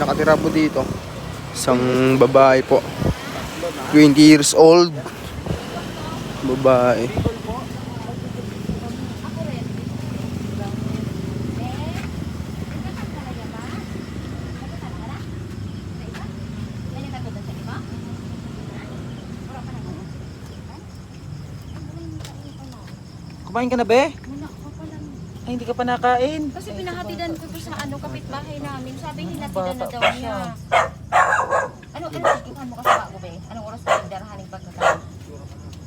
nakatira po dito. Isang babae po. 20 years old. Babae. Kumain ka na, be? Ay, hindi ka pa nakain. Kasi pinahatidan ko to sa ano, kapitbahay namin. Sabi hinatidan na daw niya. Ano, ano, ikuhan mo kasi bago be? Anong oras pa darahan yung pagkakain?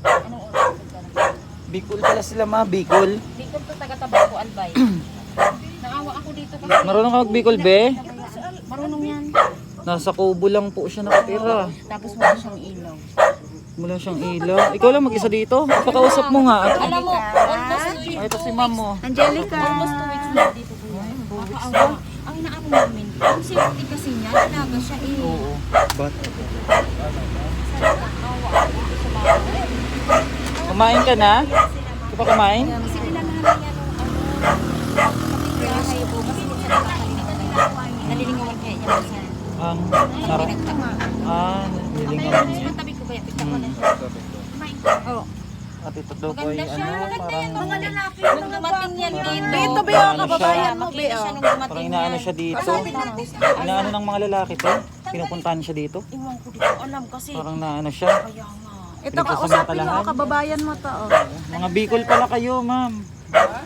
Anong oras pa darahan? Bicol pala sila, ma. Bicol. Ko to taga Tabaco, Albay. Naawa ako dito kasi. Marunong ka mag-Bicol, be? Marunong yan. Nasa Kubo lang po siya nakatira. Tapos wala siyang ilaw. Mula siyang ilaw. Ikaw lang mag-isa dito. Pakausap mo nga. Alam mo, almost two Ay, ito si ma'am mo. Angelica. Almost two weeks na dito po. Nakakaawa. Ang inaano namin, yung safety kasi niya, talaga siya eh. Oo. Bahay. Kumain ka na? Di pa kumain? Kasi pinanahan niya daw po ay Maganda siya. ano, parang... Mga lalaki. Nung dumating yan dito. Dito ba yung Ano kababayan mo, be? Makita siya nung dumating Parang inaano siya dito. Inaano ng mga lalaki to? Pinupuntahan siya dito? Iwan ko dito alam kasi. Parang naano siya. Kaya nga. Ito, kausapin mo, kababayan mo to. Oh. Mga Bicol pala kayo, ma'am.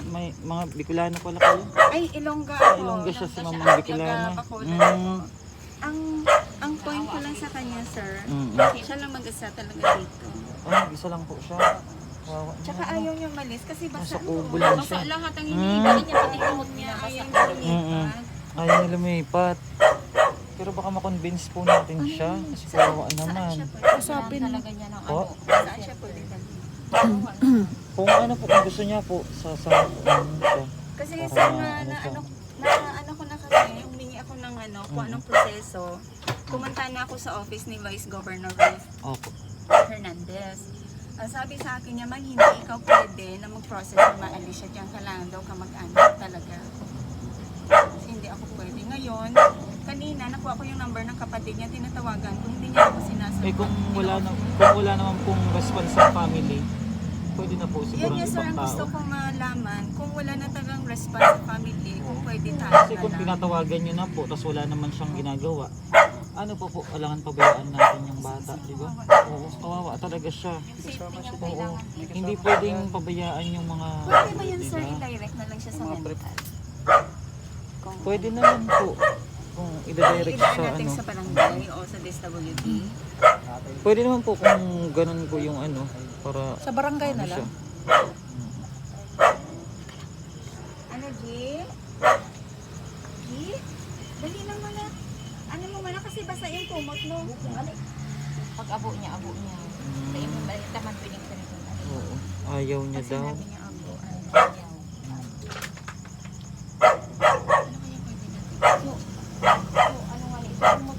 May mga Bicolano pala kayo. Ay, Ilongga Ay, Ilongga siya si Ma'am Bicolano. Mm, Ang ang point ko lang sa kanya, sir, mm, siya lang mag-isa talaga dito. Ay, isa lang po siya. Wawa Tsaka naman. ayaw niya malis kasi Nasa basa kubo lang Basta siya. lahat ang iniibig niya, pati kumot niya. ayaw niya Mm-mm. lumipat. Ayaw niya lumipat. Pero baka makonvince po natin siya. Kasi kawawa naman. Usapin mo. talaga niya ng Po? ano. Saan siya pwede? Kung ano po, kung gusto niya po, sa sa ano siya. Kasi Para sir, na, ano na, siya. ano, na ano ko na kasi, humingi ako ng ano, kung anong proseso. Pumunta na ako sa office ni Vice Governor Ruth Opo. Hernandez. Ang sabi sa akin niya, mag hindi ikaw pwede na mag-process na maalis siya dyan. Kailangan daw ka mag-anak talaga. Kasi hindi ako pwede. Ngayon, kanina nakuha ko yung number ng kapatid niya, tinatawagan ko, hindi niya ako sinasagot. Eh kung wala na kung wala naman pong response sa family, pwede na po siguro Yan yung sir ang gusto kong malaman. Kung wala na talagang response sa family, kung pwede tayo Kasi kung lang. tinatawagan niyo na po, tapos wala naman siyang ginagawa, ano po po, alangan pabayaan natin yung bata, di ba? Oo, kawawa talaga siya. Oo, hindi pwedeng pabayaan yung mga... Pwede ba yun sir, i-direct na lang siya sa mental? Kung Pwede naman po kung i-direct sa natin ano. sa barangay o sa DSWD. Pwede naman po kung ganun po yung ano, para Sa barangay ano siya. Ano, G? G? Dali lang muna. Ano mo muna kasi basa yung kumot mo. Ano? Pag abo niya, abo niya. Kaya mo balik naman piling sa nito. Oo, ayaw niya daw. Sinabi niya ako. Ayaw. Ano ano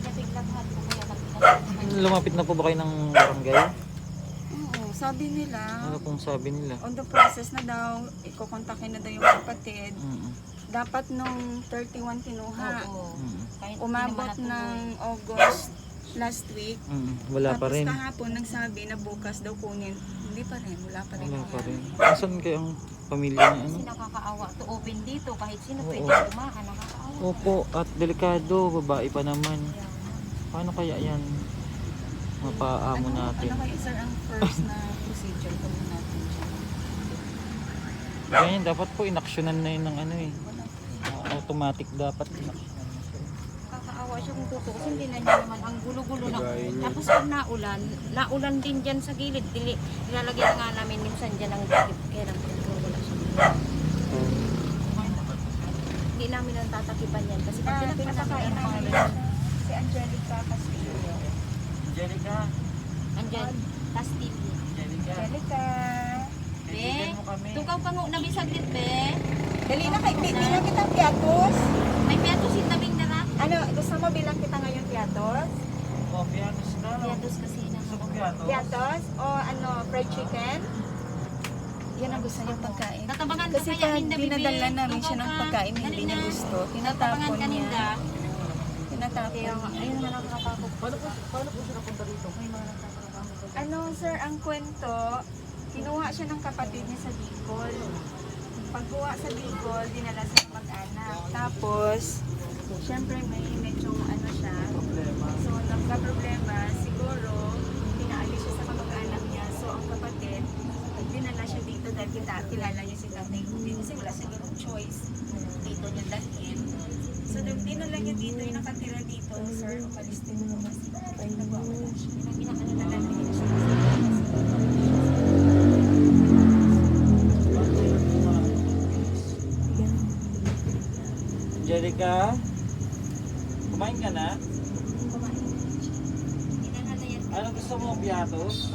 Lumapit na po ba kayo ng barangay? Oo, sabi nila, Ano pong sabi nila? on the process na daw, ikukontakin na daw yung kapatid. Mm, Dapat nung 31 kinuha. Oo. mm, hindi Umabot ng August last week. mm. Wala pa Tapos rin. kahapon nagsabi na bukas daw kunin. Hindi pa rin, wala pa rin. Wala pa rin. Nasaan kayo ang pamilya niya? Ano? Kasi nakakaawa to open dito kahit sino Oo. pwede dumaan nakakaawa. Opo, at delikado, babae pa naman. Paano kaya yan? Mapaamo Ano, natin. ano kaya sir ang first na procedure ko natin dyan? Ganyan, dapat po inaksyonan na yun ng ano eh. Automatic dapat inaksyonan na totoo kasi hindi na niya naman ang gulo-gulo na. Tapos pag naulan, naulan din dyan sa gilid. Dili, nilalagyan na nga namin minsan dyan ang takip. Kaya lang wala siya. Hindi namin ang tatakipan yan kasi pag pinapakain pinapakain ng mga si Angelica Castillo. Angelica, Andyan, Castillo. Angelica. Angelica! Be, mo kami. tukaw ka mo, nabisaglit be. Dali na kay di, bilang kitang piatos yung tabing na na. Ano, gusto mo bilang kita ngayon piatos? Oh, pianos na. Piatos kasi na. Gusto ko pianos? Piatos? O ano, fried chicken? Yan ang gusto niyang pagkain. Tatabangan Kasi ka kaya dinadala namin siya ng ka. pagkain, hindi niya gusto. Tinatapon niya. tinatapon. Nga, ayun na nakakatakot. Paano po, paano po siya napunta rito? May mga nagtatrabaho. Ano, sir, ang kwento, kinuha siya ng kapatid niya sa Bicol. Pagkuha sa Bicol, dinala sa mag-anak. Tapos, syempre may medyo ano siya. Problema. So, nagka-problema, siguro, pinaalis siya sa kamag-anak niya. So, ang kapatid, dinala siya dito dahil kita, kilala niya si tatay Rudy. Kasi wala siguro choice. Dito niya dalhin. So, nung dinala niya dito, yung nakatira dito, sir, umalis din mo kasi nagwawala siya. Inaano na namin niya siya kasi Angelica? Kumain ka na? Ano gusto mo, piatos?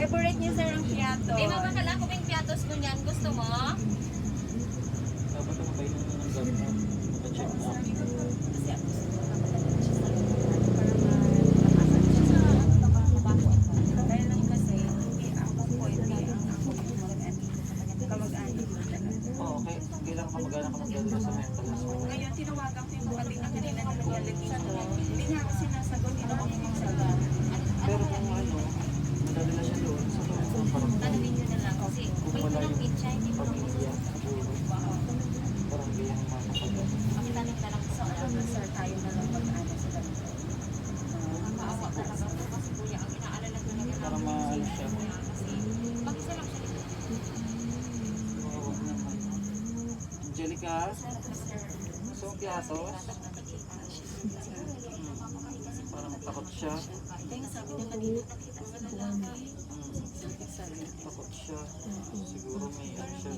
Favorite niya, sir, ang piato. May mabakala ko yung piatos ko niyan. Gusto mo? Dapat mo kayo ng gamot mo. Pacheck mo. Kasi ako gusto ako ako. Oo, okay. Kailangan ka mag-anak ka magdadala sa mental tinawagan ko yung kapatid na kanina na nagalit dito. Hindi niya ako sinasagot, hindi ako sinasagot. Pero kung ano, madadala siya doon sa mga parang Ano ninyo na lang. Kasi may unang yung pizza, hindi. Parang tanong na lang sa So, ano, sir, tayo na lang mag-anik sa ganito. Nakakaawa talaga po kasi kuya, ang inaalala ko na maano siya. Kasi mag-isa lang siya dito. Naman. Gusto mo piatos? Parang takot siya. Lalaki. Takot siya. Siguro may ano siya.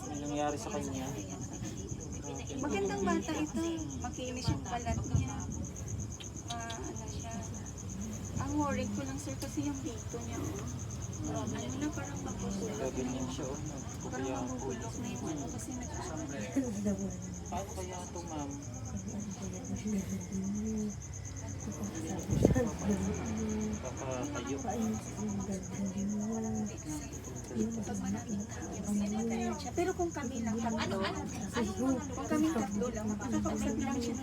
May nangyari sa kanya. Magandang bata ito. Makinis yung balat niya. Ah, ano siya. Ang worry ko lang sir kasi yung dito niya. Oh. Ano na parang mapupulok. Kaya ganyan siya. Oh. Parang mapupulok na yung ano kasi nag-ano. Paano kaya ito ma'am? Papatayo. Pero kung kami lang, ano, ano, ano, kung kami tatlo lang, makakausap lang siya.